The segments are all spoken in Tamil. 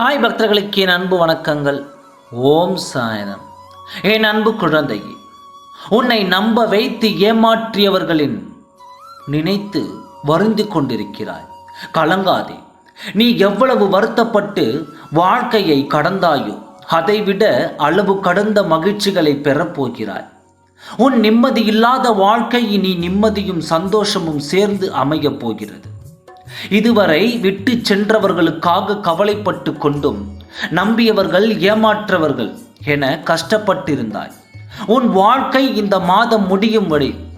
சாய் பக்தர்களுக்கு என் அன்பு வணக்கங்கள். ஓம் சாயனம். என் அன்பு குழந்தையே உன்னை நம்ப வைத்து ஏமாற்றியவர்களின் நினைத்து வருந்தி கொண்டிருக்கிறாய். கலங்காதே நீ எவ்வளவு வருத்தப்பட்டு வாழ்க்கையை கடந்தாயோ அதைவிட அளவு கடந்த மகிழ்ச்சிகளை பெறப்போகிறாய். உன் நிம்மதி இல்லாத வாழ்க்கை இனி நிம்மதியும் சந்தோஷமும் சேர்ந்து அமையப் போகிறது. இதுவரை விட்டு சென்றவர்களுக்காக கவலைப்பட்டு கொண்டும் நம்பியவர்கள் ஏமாற்றவர்கள் என கஷ்டப்பட்டிருந்தாய். உன் வாழ்க்கை இந்த மாதம் முடியும் வரை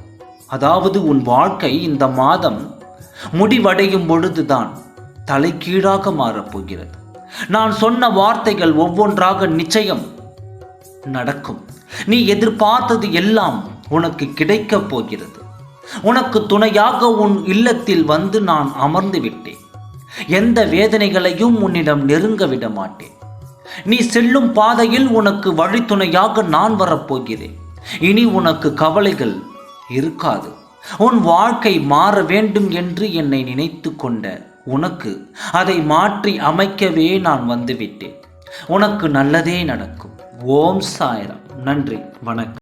அதாவது உன் வாழ்க்கை இந்த மாதம் முடிவடையும் பொழுதுதான் தலைகீழாக மாறப்போகிறது நான் சொன்ன வார்த்தைகள் ஒவ்வொன்றாக நிச்சயம் நடக்கும். நீ எதிர்பார்த்தது எல்லாம் உனக்கு கிடைக்கப் போகிறது. உனக்கு துணையாக உன் இல்லத்தில் வந்து நான் அமர்ந்து விட்டேன். எந்த வேதனைகளையும் உன்னிடம் நெருங்க விட மாட்டேன். நீ செல்லும் பாதையில் உனக்கு வழித்துணையாக நான் வரப்போகிறேன். இனி உனக்கு கவலைகள் இருக்காது. உன் வாழ்க்கை மாற வேண்டும் என்று என்னை நினைத்து கொண்ட உனக்கு அதை மாற்றி அமைக்கவே நான் வந்துவிட்டேன் உனக்கு நல்லதே நடக்கும். ஓம் சாயரம். நன்றி. வணக்கம்.